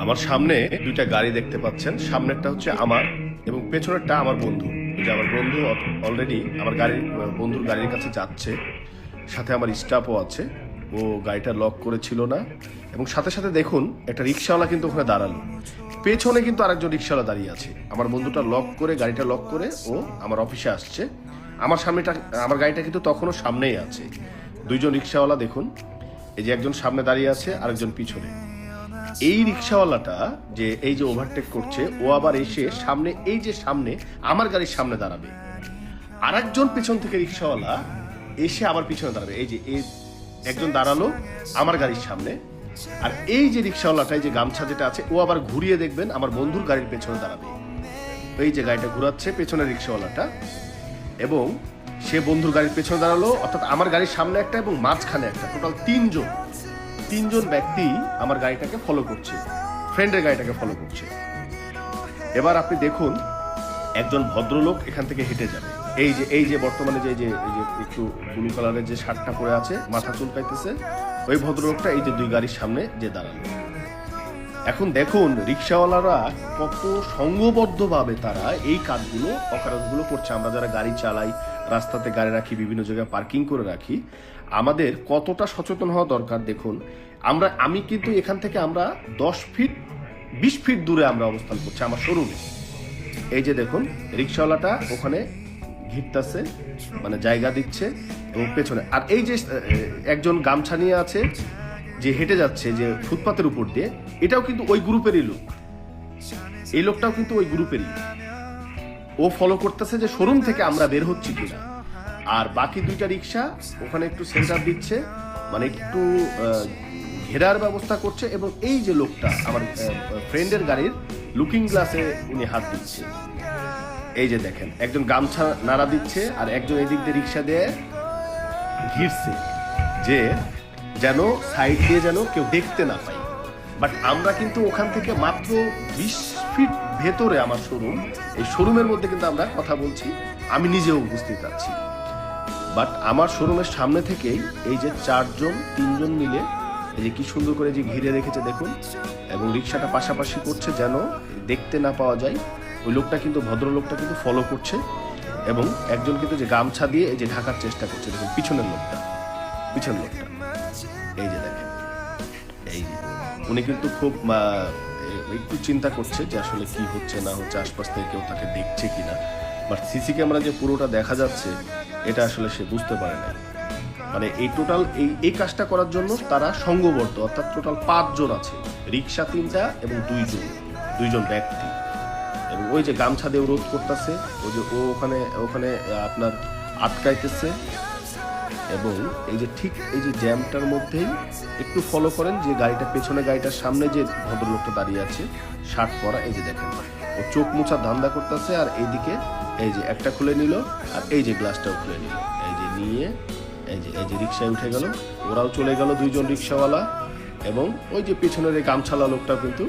আমার সামনে দুইটা গাড়ি দেখতে পাচ্ছেন। সামনেরটা হচ্ছে আমার এবং পেছনেরটা আমার বন্ধু। যে আমার বন্ধু অলরেডি আমার গাড়ির, বন্ধুর গাড়ির কাছে যাচ্ছে। সাথে আমার স্টাফও আছে। ও গাড়িটা লক করেছিল না। এবং সাথে সাথে দেখুন, একটা রিক্সাওয়ালা কিন্তু ওখানে দাঁড়াল। পেছনে কিন্তু আরেকজন রিক্সাওয়ালা দাঁড়িয়ে আছে। আমার বন্ধুটা লক করে, গাড়িটা লক করে ও আমার অফিসে আসছে। আমার সামনেটা, আমার গাড়িটা কিন্তু তখনও সামনেই আছে। দুইজন রিক্সাওয়ালা দেখুন। এই যে একজন সামনে দাঁড়িয়ে আছে, আরেকজন পিছনে। এই রিক্সাওয়ালাটা যে এই যে ওভারটেক করছে, ও আবার এসে সামনে, এই যে সামনে, আমার গাড়ির সামনে দাঁড়াবে। আরেকজন পিছন থেকে রিক্সাওয়ালা এসে আবার পিছনে দাঁড়াবে। এই যে এই একজন দাঁড়াল আমার গাড়ির সামনে। আর এই যে রিক্সাওয়ালাটা, এই যে গামছা যেটা আছে, ও আবার ঘুরিয়ে দেখবেন, আমার বন্ধুর গাড়ির পেছনে দাঁড়াবে। এই যে গাড়িটা ঘুরাচ্ছে পেছনের রিক্সাওয়ালাটা। এবং সে বন্ধুর গাড়ির পেছনে দাঁড়াল, অর্থাৎ আমার গাড়ির সামনে একটা এবং মাঝখানে একটা, টোটাল তিনজন। তিনজন ব্যক্তি আমার গাড়িটাকে ফলো করছে। ফ্রেন্ডের গাড়িটাকে ফলো করছে। এবার আপনি দেখুন, একজন ভদ্রলোক এখান থেকে হেঁটে যাবে। এই যে এই যে বর্তমানে যে যে, এই যে একটু ব্লু কালারের যে শার্টটা পরে আছে, মাথা চুলকাইতেছে, ওই ভদ্রলোকটা এই যে দুই গাড়ির সামনে যে দাঁড়াল। এখন দেখুন, রিক্সাওয়ালারা কত সংঘবদ্ধভাবে তারা এই কাজগুলো, অকারণগুলো করছে। আমরা যারা গাড়ি চালাই, রাস্তাতে গাড়ি রাখি, বিভিন্ন জায়গায় পার্কিং করে রাখি, আমাদের কতটা সচেতন হওয়া দরকার দেখুন। আমরা, আমি কিন্তু এখান থেকে আমরা দশ ফিট বিশ ফিট দূরে আমরা অবস্থান করছি, আমার শোরুমে এই যে দেখুন, রিক্সাওয়ালাটা ওখানে ঘিরতাছে মানে জায়গা দিচ্ছে এবং পেছনে। আর এই যে একজন গামছা নিয়ে আছে যে হেঁটে যাচ্ছে যে ফুটপাতের উপর দিয়ে, এটাও কিন্তু ওই গ্রুপেরই লোক এই লোকটাও কিন্তু ওই গ্রুপেরই ও ফলো করতেছে যে শোরুম থেকে আমরা বের হচ্ছি কিনা। আর বাকি দুইটা রিক্সা ওখানে একটু সেন্টার দিচ্ছে মানে একটু ঘেরার ব্যবস্থা করছে এবং এই যে লোকটা, আমার ফ্রেন্ডের গাড়ির লুকিং গ্লাসে উনি হাত দিচ্ছে। এই যে দেখেন, একজন গামছা নাড়া দিচ্ছে আর একজন এদিক দিয়ে রিক্সা দিয়ে ঘিরছে যে যেন সাইড দিয়ে যেন কেউ দেখতে না পায়। বাট আমরা কিন্তু ওখান থেকে মাত্র বিশ ফিট ভেতরে আমার শোরুম এই শোরুমের মধ্যে কিন্তু আমরা কথা বলছি, আমি নিজেও উপস্থিত আছি। বাট আমার শোরুমের সামনে থেকেই এই যে চারজন, তিনজন মিলে, এই যে কি সুন্দর করে যে ঘিরে রেখেছে দেখুন, এবং রিক্সাটা পাশাপাশি করছে যেন দেখতে না পাওয়া যায়, ওই লোকটা কিন্তু, ভদ্রলোকটা কিন্তু ফলো করছে, এবং একজন কিন্তু যে গামছা দিয়ে এই যে ঢাকার চেষ্টা করছে, দেখুন, পিছনের লোকটা পিছনের লোকটা। এই যে দেখেন, এই উনি কিন্তু খুব একটু চিন্তা করছে যে আসলে কি হচ্ছে, না হচ্ছে, আশপাশ থেকে কেউ তাকে দেখছে কিনা। বাট সিসি ক্যামেরা যে পুরোটা দেখা যাচ্ছে, এটা আসলে সে বুঝতে পারে না মানে এই টোটাল, এই এই কাজটা করার জন্য তারা সংঘবদ্ধ অর্থাৎ টোটাল পাঁচজন আছে। রিক্সা তিনটা এবং দুইজন দুইজন ব্যক্তি। এবং ওই যে গামছা দিয়ে রোধ করতেছে, ওই যে ও ওখানে ওখানে আপনার আটকাইতেছে। এবং এই যে ঠিক এই যে জ্যামটার মধ্যেই একটু ফলো করেন যে গাড়িটা পেছনে গাড়িটার সামনে যে ভদ্রলোকটা দাঁড়িয়ে আছে, শার্ট পরা, এই যে দেখেন। ও চোখ মুছা ধান্দা করতেছে আর এইদিকে এই যে একটা খুলে নিল আর এই যে গ্লাসটাও খুলে নিল। এই যে নিয়ে এই যে এই যে রিক্সায় উঠে গেল। ওরাও চলে গেল দুইজন রিক্সাওয়ালা এবং ওই যে পেছনের এই গামছালা লোকটাও কিন্তু